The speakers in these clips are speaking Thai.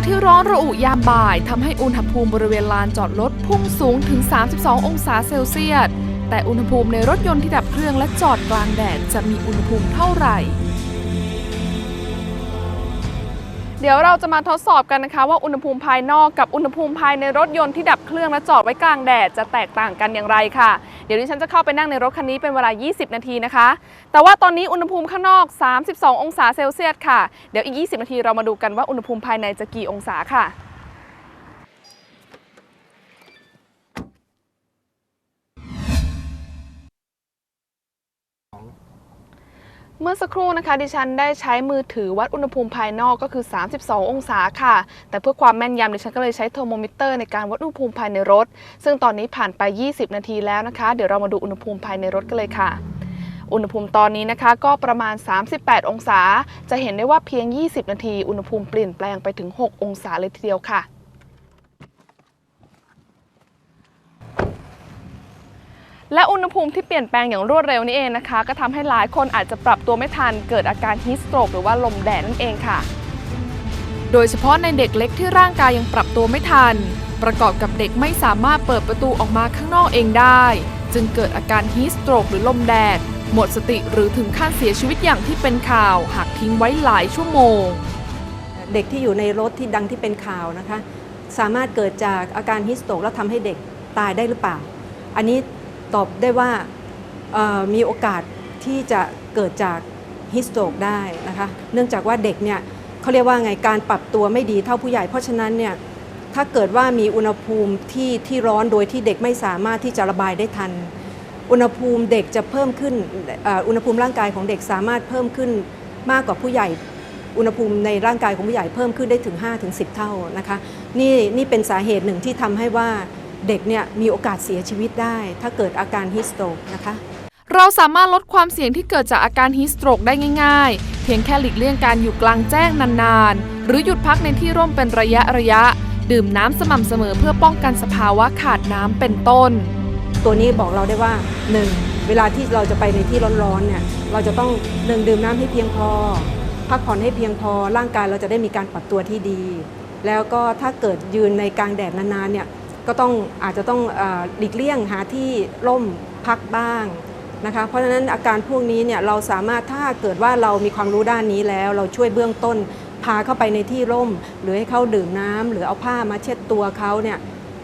ศที่ร้อนระอุยามบ่ายทำให้อุณหภูมิบริเวณลานจอดรถพุ่งสูงถึง 32 องศาเซลเซียส แต่อุณหภูมิในรถยนต์ที่ดับเครื่องและจอดกลางแดดจะมีอุณหภูมิเท่าไหร่ เดี๋ยวเราจะมาทดสอบกันนะคะ ว่าอุณหภูมิภายนอกกับอุณหภูมิภายในรถยนต์ที่ดับเครื่องและจอดไว้กลางแดดจะแตกต่างกันอย่างไรค่ะ เดี๋ยวดิฉันจะเข้าไปนั่งในรถคันนี้เป็นเวลา 20 นาทีนะคะ แต่ว่าตอนนี้อุณหภูมิข้างนอก 32 องศาเซลเซียสค่ะ เดี๋ยวอีก 20 นาทีเรามาดูกันว่าอุณหภูมิภายในจะกี่องศาค่ะ เมื่อสักครู่นะคะดิฉันได้ใช้มือถือวัดอุณหภูมิภายนอกก็คือ 32 องศาค่ะ แต่เพื่อความแม่นยำดิฉันก็เลยใช้เทอร์โมมิเตอร์ในการวัดอุณหภูมิภายในรถ ซึ่งตอนนี้ผ่านไป 20 นาทีแล้วนะคะ เดี๋ยวเรามาดูอุณหภูมิภายในรถกันเลยค่ะ อุณหภูมิตอนนี้นะคะ ก็ประมาณ 38 องศา จะเห็นได้ว่าเพียง 20 นาที อุณหภูมิเปลี่ยนแปลงไปถึง 6 องศาเลยทีเดียวค่ะ และอุณหภูมิที่เปลี่ยนแปลงอย่างรวดเร็วนี่เองนะคะ ก็ทำให้หลายคนอาจจะปรับตัวไม่ทันเกิดอาการฮีสโตรกหรือว่าลมแดดนั่นเองค่ะ โดยเฉพาะในเด็กเล็กที่ร่างกายยังปรับตัวไม่ทัน ประกอบกับเด็กไม่สามารถเปิดประตูออกมาข้างนอกเองได้ จึงเกิดอาการฮีสโตรกหรือลมแดด หมดสติหรือถึงขั้นเสียชีวิตอย่างที่เป็นข่าวหากทิ้งไว้หลายชั่วโมง เด็กที่อยู่ในรถที่ดังที่เป็นข่าวนะคะ สามารถเกิดจากอาการฮิสโตรกแล้วทำให้เด็กตายได้หรือเปล่า อันนี้ ตอบได้ว่ามีโอกาสที่จะเกิดจากฮิสโตรกได้นะคะ เนื่องจากว่าเด็กเนี่ยเขาเรียกว่าไงการปรับตัวไม่ดีเท่าผู้ใหญ่ เพราะฉะนั้นเนี่ยถ้าเกิดว่ามีอุณหภูมิที่ที่ร้อนโดยที่เด็กไม่สามารถที่จะระบายได้ทัน อุณหภูมิเด็กจะเพิ่มขึ้นอุณหภูมิร่างกายของเด็กสามารถเพิ่มขึ้นมากกว่าผู้ใหญ่ อุณหภูมิในร่างกายของผู้ใหญ่เพิ่มขึ้นได้ถึง 5-10 เท่านะคะ นี่นี่เป็นสาเหตุหนึ่งที่ทำให้ว่า เด็กเนี่ยมีโอกาสเสียชีวิตได้ ถ้าเกิดอาการฮิสโตรกนะคะเราสามารถลดความเสี่ยงที่เกิดจากอาการฮีสโตรกได้ง่าย ๆ เพียงแค่หลีกเลี่ยงการอยู่กลางแจ้งนานๆ หรือหยุดพักในที่ร่มเป็นระยะระยะ ดื่มน้ำสม่ำเสมอเพื่อป้องกันสภาวะขาดน้ำเป็นต้น ตัวนี้บอกเราได้ว่า 1. เวลาที่เราจะไปในที่ร้อนๆเนี่ยเราจะต้องหนึ่งดื่มน้ำให้เพียงพอ พักผ่อนให้เพียงพอร่างกายเราจะได้มีการปรับตัวที่ดี แล้วก็ถ้าเกิดยืนในกลางแดดนานๆเนี่ย ก็ต้องอาจจะต้องอหลีกเลี่ยงหาที่ร่มพักบ้างนะคะเพราะฉะนั้นอาการพวกนี้เนี่ยเราสามารถถ้าเกิดว่าเรามีความรู้ด้านนี้แล้ว เราช่วยเบื้องต้น พาเข้าไปในที่ร่ม หรือให้เขาดื่มน้ำหรือเอาผ้ามาเช็ดตัวเขาเนี่ย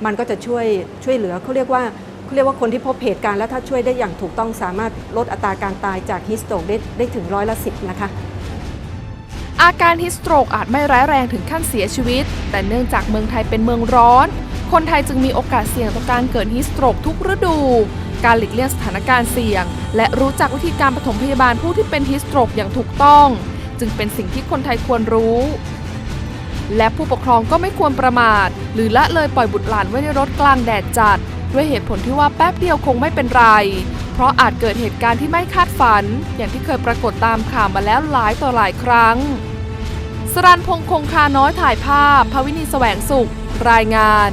มันก็จะช่วยช่วยเหลือเขาเรียกว่าเขาเรียกว่าคนที่พบเหตุการณ์แล้วถ้าช่วยได้อย่างถูกต้องสามารถลดอัตราการตายจากฮิสโตรกได้ได้ถึงร้อยละสิบนะคะอาการฮิสโตรกอาจไม่ร้ายแรงถึงขั้นเสียชีวิต แต่เนื่องจากเมืองไทยเป็นเมืองร้อน คนไทยจึงมีโอกาสเสี่ยงต่อการเกิดฮิสโตรกทุกฤดู การหลีกเลี่ยงสถานการณ์เสี่ยง และรู้จักวิธีการปฐมพยาบาลผู้ที่เป็นฮิสโตรกอย่างถูกต้อง จึงเป็นสิ่งที่คนไทยควรรู้ และผู้ปกครองก็ไม่ควรประมาท หรือละเลยปล่อยบุตรหลานไว้ในรถกลางแดดจัด ด้วยเหตุผลที่ว่าแป๊บเดียวคงไม่เป็นไร เพราะอาจเกิดเหตุการณ์ที่ไม่คาดฝัน อย่างที่เคยปรากฏตามข่าวมาแล้วหลายต่อหลายครั้งสรันพงษ์คงคาน้อยถ่ายภาพ ภวินีแสวงสุข รายงาน